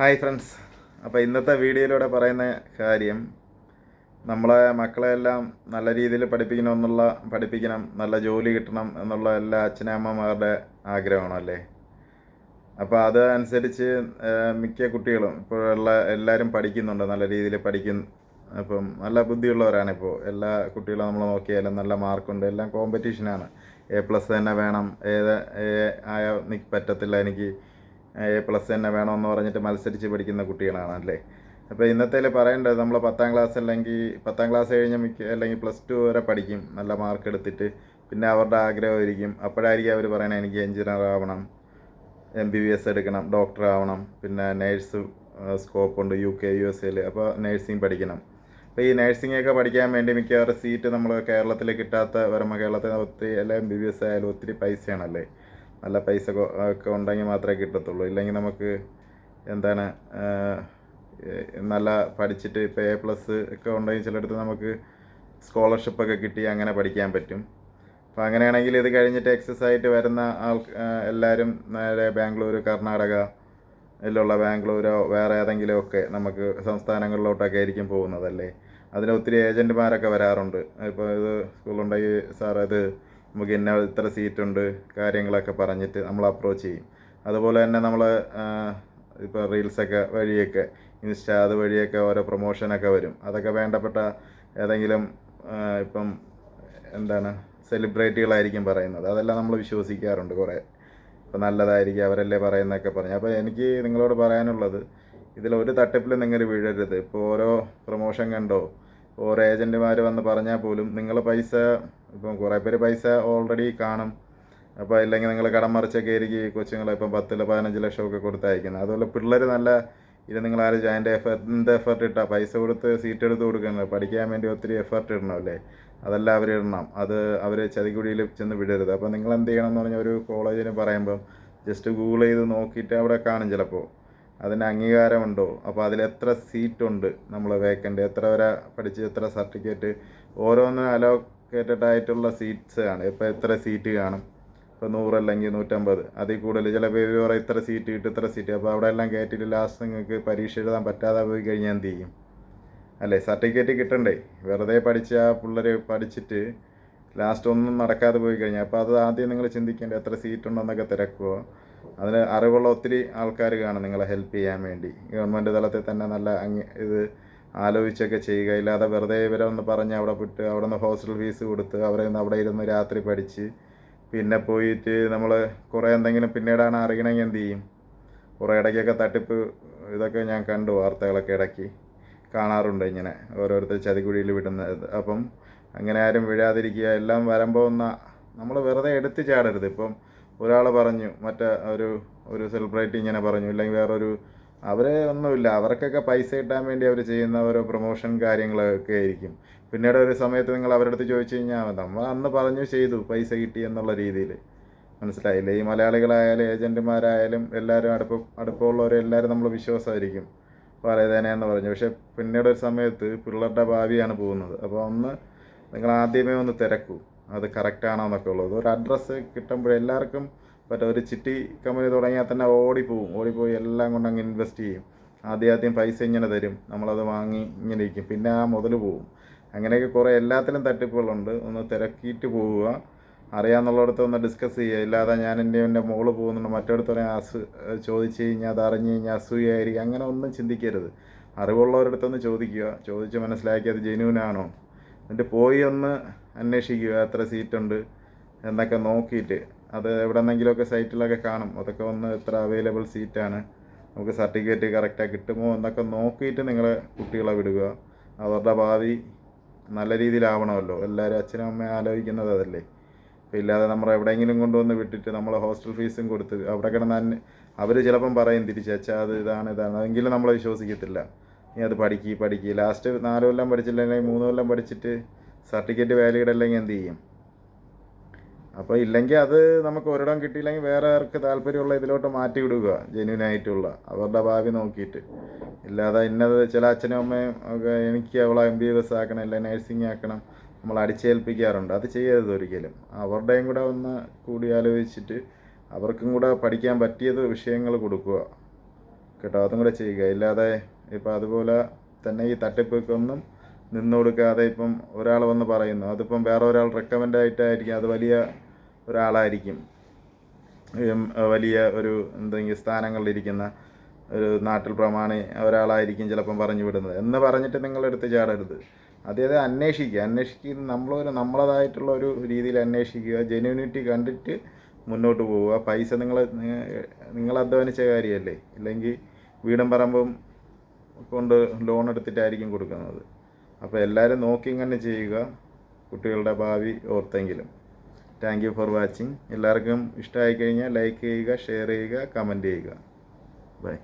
Hi friends. അപ്പോൾ ഇന്നത്തെ വീഡിയോയിലൂടെ പറയുന്ന കാര്യം നമ്മളെ മക്കളെല്ലാം നല്ല രീതിയിൽ പഠിപ്പിക്കണം എന്നുള്ള പഠിപ്പിക്കണം നല്ല ജോലി കിട്ടണം എന്നുള്ള എല്ലാ അച്ഛനമ്മമാരുടെ ആഗ്രഹമാണല്ലേ അപ്പോൾ അത് അനുസരിച്ച് മിക്ക കുട്ടികളും ഇപ്പോഴുള്ള എല്ലാവരും പഠിക്കുന്നുണ്ട് നല്ല രീതിയിൽ പഠിക്കും. അപ്പം നല്ല ബുദ്ധിയുള്ളവരാണ് ഇപ്പോൾ എല്ലാ കുട്ടികളും നമ്മൾ നോക്കിയാലും നല്ല മാർക്കുണ്ട്. എല്ലാം കോമ്പറ്റീഷനാണ് എ പ്ലസ് തന്നെ വേണം. ഏത് ആയ പറ്റത്തില്ല എനിക്ക്. എ പ്ലസ് തന്നെ വേണമെന്ന് പറഞ്ഞിട്ട് മത്സരിച്ച് പഠിക്കുന്ന കുട്ടികളാണ് അല്ലേ? അപ്പോൾ ഇന്നത്തേൽ പറയേണ്ടത് നമ്മൾ പത്താം ക്ലാസ് അല്ലെങ്കിൽ പത്താം ക്ലാസ് കഴിഞ്ഞ് മിക്ക അല്ലെങ്കിൽ പ്ലസ് ടു വരെ പഠിക്കും നല്ല മാർക്ക് എടുത്തിട്ട് പിന്നെ അവരുടെ ആഗ്രഹമായിരിക്കും. അപ്പോഴായിരിക്കും അവർ പറയണത് എനിക്ക് എഞ്ചിനീയർ ആവണം എം ബി ബി എസ് എടുക്കണം ഡോക്ടർ ആവണം പിന്നെ നേഴ്സ് സ്കോപ്പ് ഉണ്ട് യു കെ യു എസ് എയിൽ അപ്പോൾ നേഴ്സിംഗ് പഠിക്കണം. അപ്പോൾ ഈ നേഴ്സിംഗ് ഒക്കെ പഠിക്കാൻ വേണ്ടി മിക്കവാറും സീറ്റ് നമ്മൾ കേരളത്തിൽ കിട്ടാത്ത വരുമ്പോൾ കേരളത്തിൽ ഒത്തിരി അല്ലെങ്കിൽ എം ബി ബി എസ് ആയാലും ഒത്തിരി പൈസയാണല്ലേ നല്ല പൈസ ഒക്കെ ഉണ്ടെങ്കിൽ മാത്രമേ കിട്ടത്തുള്ളൂ. ഇല്ലെങ്കിൽ നമുക്ക് എന്താണ് നല്ല പഠിച്ചിട്ട് ഇപ്പോൾ എ പ്ലസ് ഒക്കെ ഉണ്ടെങ്കിൽ ചിലയിടത്ത് നമുക്ക് സ്കോളർഷിപ്പൊക്കെ കിട്ടി അങ്ങനെ പഠിക്കാൻ പറ്റും. അപ്പോൾ അങ്ങനെയാണെങ്കിൽ ഇത് കഴിഞ്ഞിട്ട് എക്സസ് ആയിട്ട് വരുന്ന ആൾ എല്ലാവരും നേരെ ബാംഗ്ലൂർ കർണാടക ഇതിലുള്ള ബാംഗ്ലൂരോ വേറെ ഏതെങ്കിലും ഒക്കെ നമുക്ക് സംസ്ഥാനങ്ങളിലോട്ടൊക്കെ ആയിരിക്കും പോകുന്നതല്ലേ? അതിന് ഒത്തിരി ഏജന്റുമാരൊക്കെ വരാറുണ്ട്. ഇപ്പോൾ ഇത് സ്കൂളുണ്ടെങ്കിൽ സാർ ഇത് നമുക്ക് ഇന്ന ഇത്ര സീറ്റുണ്ട് കാര്യങ്ങളൊക്കെ പറഞ്ഞിട്ട് നമ്മൾ അപ്രോച്ച് ചെയ്യും. അതുപോലെ തന്നെ നമ്മൾ ഇപ്പോൾ റീൽസൊക്കെ വഴിയൊക്കെ ഇൻസ്റ്റ അത് വഴിയൊക്കെ ഓരോ പ്രൊമോഷനൊക്കെ വരും. അതൊക്കെ വേണ്ടപ്പെട്ട ഏതെങ്കിലും ഇപ്പം എന്താണ് സെലിബ്രിറ്റികളായിരിക്കും പറയുന്നത്. അതെല്ലാം നമ്മൾ വിശ്വസിക്കാറുണ്ട് കുറേ. ഇപ്പം നല്ലതായിരിക്കും അവരല്ലേ പറയുന്നതൊക്കെ പറഞ്ഞു. അപ്പോൾ എനിക്ക് നിങ്ങളോട് പറയാനുള്ളത് ഇതിലൊരു തട്ടിപ്പിൽ നിങ്ങൾ വീഴരുത്. ഇപ്പോൾ ഓരോ പ്രൊമോഷൻ കണ്ടോ ഓരോ ഏജന്റുമാർ വന്ന് പറഞ്ഞാൽ പോലും നിങ്ങൾ പൈസ ഇപ്പം കുറേ പേര് പൈസ ഓൾറെഡി കാണും. അപ്പോൾ ഇല്ലെങ്കിൽ നിങ്ങൾ കടം മറിച്ചൊക്കെ ആയിരിക്കും കൊച്ചുങ്ങളെ ഇപ്പം പത്തിൽ പതിനഞ്ച് ലക്ഷമൊക്കെ കൊടുത്തയക്കുന്നത് അതുപോലെ പിള്ളേർ നല്ല ഇത് നിങ്ങൾ ആരും അതിന്റെ എഫർട്ട് എന്ത് എഫർട്ട് ഇട്ടാൽ പൈസ കൊടുത്ത് സീറ്റ് എടുത്ത് കൊടുക്കുന്നത് പഠിക്കാൻ വേണ്ടി ഒത്തിരി എഫർട്ട് ഇടണം അല്ലേ? അതെല്ലാം അവർ ഇടണം. അത് അവർ ചതിക്കുടിയിൽ ചെന്ന് വിടരുത്. അപ്പോൾ നിങ്ങൾ എന്ത് ചെയ്യണം എന്ന് പറഞ്ഞാൽ ഒരു കോളേജിന് പറയുമ്പം ജസ്റ്റ് ഗൂഗിൾ ചെയ്ത് നോക്കിയിട്ട് അവിടെ കാണും ചിലപ്പോൾ അതിന് അംഗീകാരമുണ്ടോ? അപ്പോൾ അതിൽ എത്ര സീറ്റുണ്ട് നമ്മൾ വേക്കന്റ് എത്ര വരെ പഠിച്ച് എത്ര സർട്ടിഫിക്കറ്റ്? ഓരോന്നും അലോക്കേറ്റഡ് ആയിട്ടുള്ള സീറ്റ്സ് കാണും ഇപ്പോൾ എത്ര സീറ്റ് കാണും? ഇപ്പോൾ നൂറല്ലെങ്കിൽ നൂറ്റമ്പത്. അതിൽ കൂടുതൽ ചില പേര് പറയും ഇത്ര സീറ്റ് കിട്ടും ഇത്ര സീറ്റ് അപ്പോൾ അവിടെ എല്ലാം കയറ്റിയിട്ട് ലാസ്റ്റ് നിങ്ങൾക്ക് പരീക്ഷ എഴുതാൻ പറ്റാതെ പോയി കഴിഞ്ഞാൽ എന്ത് ചെയ്യും? അല്ലേ? സർട്ടിഫിക്കറ്റ് കിട്ടണ്ടേ? വെറുതെ പഠിച്ച ആ പിള്ളേർ പഠിച്ചിട്ട് ലാസ്റ്റ് ഒന്നും നടക്കാതെ പോയി കഴിഞ്ഞാൽ. അപ്പോൾ അത് ആദ്യം നിങ്ങൾ ചിന്തിക്കേണ്ടത് എത്ര സീറ്റ് ഉണ്ടെന്നൊക്കെ തിരക്കുമോ അതിന് അറിവുള്ള ഒത്തിരി ആൾക്കാർ കാണും നിങ്ങളെ ഹെൽപ്പ് ചെയ്യാൻ വേണ്ടി. ഗവൺമെന്റ് തലത്തിൽ തന്നെ നല്ല അങ്ങ് ഇത് ആലോചിച്ചൊക്കെ ചെയ്യുക. ഇല്ലാതെ വെറുതെ ഇവരെ ഒന്ന് പറഞ്ഞ് അവിടെ വിട്ട് അവിടെ നിന്ന് ഹോസ്റ്റൽ ഫീസ് കൊടുത്ത് അവരെ നിന്ന് അവിടെ ഇരുന്ന് രാത്രി പഠിച്ച് പിന്നെ പോയിട്ട് നമ്മൾ കുറേ എന്തെങ്കിലും പിന്നീടാണ് അറിയണമെങ്കിൽ എന്ത് ചെയ്യും? കുറേ ഇടയ്ക്കൊക്കെ തട്ടിപ്പ് ഇതൊക്കെ ഞാൻ കണ്ടു വാർത്തകളൊക്കെ ഇടയ്ക്ക് കാണാറുണ്ട് ഇങ്ങനെ ഓരോരുത്തർ ചതിക്കുഴിയിൽ വിടുന്നത്. അപ്പം അങ്ങനെ ആരും വീഴാതിരിക്കുക എല്ലാം വരുമ്പോൾ ഒന്ന് നമ്മൾ വെറുതെ എടുത്ത് ചാടരുത്. ഇപ്പം ഒരാൾ പറഞ്ഞു മറ്റേ ഒരു ഒരു സെലിബ്രിറ്റി ഇങ്ങനെ പറഞ്ഞു ഇല്ലെങ്കിൽ വേറൊരു അവരെ ഒന്നുമില്ല അവർക്കൊക്കെ പൈസ കിട്ടാൻ വേണ്ടി അവർ ചെയ്യുന്ന ഓരോ പ്രൊമോഷൻ കാര്യങ്ങളൊക്കെ ആയിരിക്കും. പിന്നീട് ഒരു സമയത്ത് നിങ്ങൾ അവരുടെ അടുത്ത് ചോദിച്ചു കഴിഞ്ഞാൽ നമ്മൾ അന്ന് പറഞ്ഞു ചെയ്തു പൈസ കിട്ടി എന്നുള്ള രീതിയിൽ മനസ്സിലായില്ലേ? ഈ മലയാളികളായാലും ഏജന്റുമാരായാലും എല്ലാവരും അടുപ്പ അടുപ്പമുള്ളവരും എല്ലാവരും നമ്മൾ വിശ്വാസമായിരിക്കും. പറയുന്നതിനെന്ന് പറഞ്ഞു. പക്ഷെ പിന്നീട് ഒരു സമയത്ത് പിള്ളേരുടെ ഭാവിയാണ് പോകുന്നത്. അപ്പോൾ ഒന്ന് നിങ്ങൾ ആദ്യമേ ഒന്ന് തിരക്കൂ. അത് കറക്റ്റാണോ എന്നൊക്കെ ഉള്ളത്. ഒരു അഡ്രസ്സ് കിട്ടുമ്പോൾ എല്ലാവർക്കും പറ്റും ഒരു ചിട്ടി കമ്പനി തുടങ്ങിയാൽ തന്നെ ഓടിപ്പോവും. ഓടിപ്പോയി എല്ലാം കൊണ്ട് അങ്ങ് ഇൻവെസ്റ്റ് ചെയ്യും. ആദ്യം ആദ്യം പൈസ ഇങ്ങനെ തരും. നമ്മളത് വാങ്ങി ഇങ്ങനെ ഇരിക്കും. പിന്നെ ആ മുതൽ പോവും. അങ്ങനെയൊക്കെ കുറേ എല്ലാത്തിലും തട്ടിപ്പുകളുണ്ട്. ഒന്ന് തിരക്കിയിട്ട് പോവുക. അറിയാമെന്നുള്ളിടത്ത് ഒന്ന് ഡിസ്കസ് ചെയ്യുക. ഇല്ലാതെ ഞാൻ എന്റെ എന്റെ മോൾ പോകുന്നുണ്ട്. മറ്റൊരിടത്ത് പറയാൻ അസു ചോദിച്ചു കഴിഞ്ഞാൽ അത് അറിഞ്ഞു കഴിഞ്ഞാൽ അസൂയായിരിക്കും. അങ്ങനെ ഒന്നും ചിന്തിക്കരുത്. അറിവുള്ളവരടുത്തൊന്ന് ചോദിക്കുക. ചോദിച്ച് മനസ്സിലാക്കി അത് ജെന്യൂനാണോ എന്നിട്ട് പോയി ഒന്ന് അന്വേഷിക്കുക എത്ര സീറ്റുണ്ട് എന്നൊക്കെ നോക്കിയിട്ട് അത് എവിടെന്നെങ്കിലുമൊക്കെ സൈറ്റിലൊക്കെ കാണും. അതൊക്കെ വന്ന് എത്ര അവൈലബിൾ സീറ്റാണ് നമുക്ക് സർട്ടിഫിക്കറ്റ് കറക്റ്റായി കിട്ടുമോ എന്നൊക്കെ നോക്കിയിട്ട് നിങ്ങൾ കുട്ടികളെ വിടുക. അവരുടെ ഭാവി നല്ല രീതിയിലാവണമല്ലോ. എല്ലാവരും അച്ഛനും അമ്മയും ആലോചിക്കുന്നത് അതല്ലേ. അപ്പോൾ ഇല്ലാതെ നമ്മൾ എവിടെയെങ്കിലും കൊണ്ടുവന്ന് വിട്ടിട്ട് നമ്മൾ ഹോസ്റ്റൽ ഫീസും കൊടുത്ത് അവിടെ കിടന്ന് അവർ ചിലപ്പം പറയും തിരിച്ച് അച്ഛാ അത് ഇതാണ് ഇതാണ്. അതെങ്കിലും നമ്മൾ വിശ്വസിക്കത്തില്ല. നീ അത് പഠിക്കുക പഠിക്കുക ലാസ്റ്റ് നാല് കൊല്ലം പഠിച്ചില്ലെങ്കിൽ മൂന്ന് കൊല്ലം പഠിച്ചിട്ട് സർട്ടിഫിക്കറ്റ് വാലിഡ് അല്ലെങ്കിൽ എന്ത് ചെയ്യും? അപ്പോൾ ഇല്ലെങ്കിൽ അത് നമുക്ക് ഒരിടം കിട്ടിയില്ലെങ്കിൽ വേറെ ആർക്ക് താല്പര്യമുള്ള ഇതിലോട്ട് മാറ്റി വിടുക ജെന്യൂൻ ആയിട്ടുള്ള അവരുടെ ഭാവി നോക്കിയിട്ട്. ഇല്ലാതെ ഇന്നത് ചില അച്ഛനും അമ്മയും ഒക്കെ എനിക്ക് അവളെ എം ബി എസ് ആക്കണം അല്ലെ നഴ്സിംഗ് ആക്കണം നമ്മൾ അടിച്ചേൽപ്പിക്കാറുണ്ട്. അത് ചെയ്യരുത് ഒരിക്കലും. അവരുടെയും കൂടെ ഒന്ന് കൂടി ആലോചിച്ചിട്ട് അവർക്കും കൂടെ പഠിക്കാൻ പറ്റിയത് വിഷയങ്ങൾ കൊടുക്കുക. കേട്ടോ അതും കൂടെ ചെയ്യുക. ഇല്ലാതെ ഇപ്പോൾ അതുപോലെ തന്നെ ഈ തട്ടിപ്പൊക്കൊന്നും നിന്ന് കൊടുക്കാതെ ഇപ്പം ഒരാൾ വന്ന് പറയുന്നു. അതിപ്പം വേറെ ഒരാൾ റെക്കമെൻഡ് ആയിട്ടായിരിക്കും. അത് വലിയ ഒരാളായിരിക്കും. വലിയ ഒരു എന്തെങ്കിലും സ്ഥാനങ്ങളിലിരിക്കുന്ന ഒരു നാട്ടിൽ പ്രമാണി ഒരാളായിരിക്കും ചിലപ്പം പറഞ്ഞു വിടുന്നത്. എന്ന് പറഞ്ഞിട്ട് നിങ്ങൾ എടുത്ത് ചാടരുത്. അതായത് അന്വേഷിക്കുക. അന്വേഷിക്കുക നമ്മളൊരു നമ്മളതായിട്ടുള്ള ഒരു രീതിയിൽ അന്വേഷിക്കുക. ജെന്യൂനിറ്റി കണ്ടിട്ട് മുന്നോട്ട് പോവുക. പൈസ നിങ്ങൾ നിങ്ങൾ അധ്വാനിച്ച കാര്യമല്ലേ? ഇല്ലെങ്കിൽ വീടും പറമ്പും കൊണ്ട് ലോൺ എടുത്തിട്ടായിരിക്കും കൊടുക്കുന്നത്. അപ്പോൾ എല്ലാവരും നോക്കി ഇങ്ങനെ ചെയ്യുക. കുട്ടികളുടെ ഭാവി ഓർത്തെങ്കിലും. താങ്ക് യു ഫോർ വാച്ചിങ് എല്ലാവർക്കും ഇഷ്ടമായി കഴിഞ്ഞാൽ ലൈക്ക് ചെയ്യുക ഷെയർ ചെയ്യുക കമന്റ് ചെയ്യുക. ബൈ